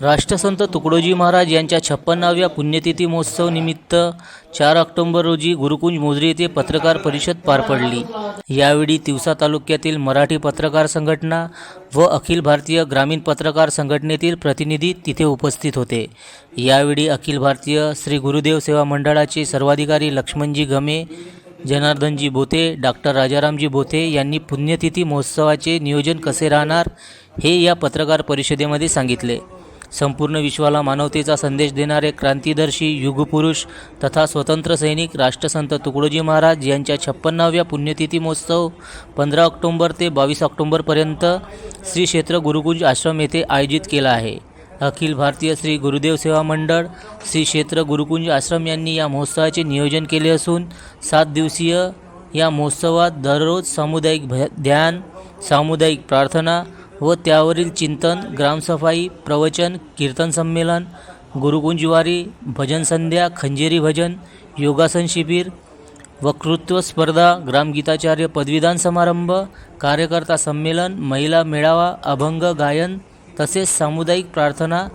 राष्ट्रसंत तुकडोजी महाराज यांच्या छप्पन्नाव्या पुण्यतिथी महोत्सव निमित्त चार ऑक्टोबर रोजी गुरुकुंज मोजरी येथे पत्रकार परिषद पार पडली. यावेळी तिवसा तालुक्यातील मराठी पत्रकार संघटना व अखिल भारतीय ग्रामीण पत्रकार संघटनेतील प्रतिनिधी तिथे उपस्थित होते. यावेळी अखिल भारतीय श्री गुरुदेव सेवा मंडळाचे सर्वाधिकारी लक्ष्मणजी घमे जनार्दनजी बोथे डॉक्टर राजारामजी बोथे यांनी पुण्यतिथी महोत्सवाचे नियोजन कसे राहणार हे या पत्रकार परिषदेमध्ये सांगितले. संपूर्ण विश्वाला मानवतेचा संदेश देणारे क्रांतिदर्शी युगपुरुष तथा स्वतंत्र सैनिक राष्ट्रसंत तुकडोजी महाराज यांच्या छप्पन्नाव्या पुण्यतिथी महोत्सव पंधरा ऑक्टोंबर ते बावीस ऑक्टोंबरपर्यंत श्री क्षेत्र गुरुकुंज आश्रम येथे आयोजित केला आहे. अखिल भारतीय श्री गुरुदेव सेवा मंडळ श्री क्षेत्र गुरुकुंज आश्रम यांनी या महोत्सवाचे नियोजन केले असून सात दिवसीय या महोत्सवात दररोज सामुदायिक भ ध्यान सामुदायिक प्रार्थना व त्यावरील चिंतन ग्रामसफाई प्रवचन कीर्तन संमेलन गुरुकुंजवारी भजन संध्या खंजेरी भजन योगासन शिबिर वक्तृत्व स्पर्धा ग्रामगीताचार्य पदवीदान समारंभ कार्यकर्ता संमेलन महिला मेळावा अभंग गायन तसेच सामुदायिक प्रार्थना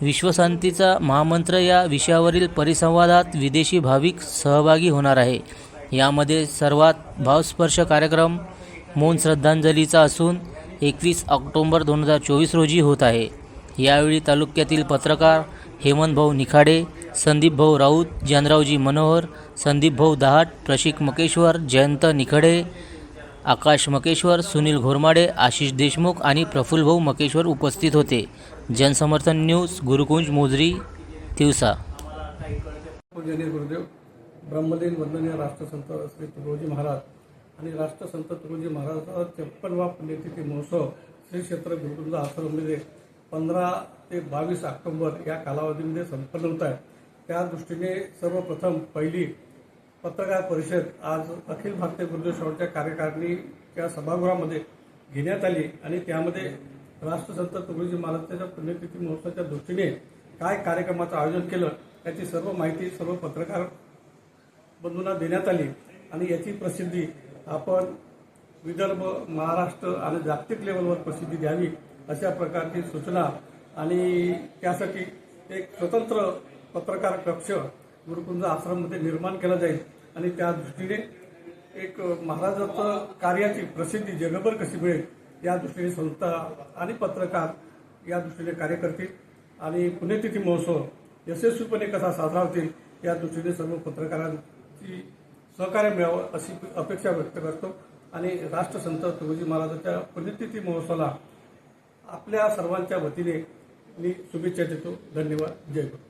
विश्वशांतीचा महामंत्र या विषयावरील परिसंवादात विदेशी भाविक सहभागी होणार आहे. यामध्ये सर्वात भावस्पर्श कार्यक्रम मौन श्रद्धांजलीचा असून एकवीस ऑक्टोंबर दोन हजार चोवीस रोजी होत आहे. यावेळी तालुक्यातील पत्रकार हेमंत भाऊ निखाडे संदीप भाऊ राऊत जानरावजी मनोहर संदीप भाऊ दहाट प्रशिक मकेश्वर जयंत निखडे आकाश मकेश्वर सुनील घोरमाडे आशिष देशमुख आणि प्रफुल्ल भाऊ मकेश्वर उपस्थित होते. जनसमर्थन न्यूज गुरुकुंज मोजरी तिवसा. गुरुदेव वंदनीय राष्ट्रसंत श्री तुकडोजी महाराज आणि राष्ट्रसंत तुकडोजी महाराजांचा छप्पनवा पुण्यतिथी महोत्सव श्री क्षेत्र गुरुकुंज आश्रममध्ये पंधरा ते बावीस ऑक्टोंबर या कालावधीमध्ये संपन्न होत आहे. त्या दृष्टीने सर्वप्रथम पहिली पत्रकार परिषद आज अखिल भारतीय गुरुदेव सेवाच्या कार्यकारिणीच्या सभागृहामध्ये घेण्यात आली आणि त्यामध्ये राष्ट्रसंत तुकडोजी महाराजांच्या पुण्यतिथी महोत्सवाच्या दृष्टीने काय कार्यक्रमाचं आयोजन केलं याची सर्व माहिती सर्व पत्रकार बंधूंना देण्यात आली आणि याची प्रसिद्धी आपण विदर्भ महाराष्ट्र आणि जागतिक लेवलवर प्रसिद्धी द्यावी अशा प्रकारची सूचना आणि त्यासाठी एक स्वतंत्र पत्रकार कक्ष गुरुकुंज आश्रममध्ये निर्माण केला जाईल. आणि त्या दृष्टीने एक महाराजाचं कार्याची प्रसिद्धी जगभर कशी मिळेल या दृष्टीने संस्था आणि पत्रकार या दृष्टीने कार्य करतील. आणि पुण्यतिथी महोत्सव यशस्वीपणे कसा साजरा होतील या दृष्टीने सर्व पत्रकारांची सहकार्य मिळावं अशी अपेक्षा व्यक्त करतो. आणि राष्ट्रसंत तुकोजी महाराजांच्या पुण्यतिथी महोत्सवाला आपल्या सर्वांच्या वतीने मी शुभेच्छा देतो. धन्यवाद. जय गुरु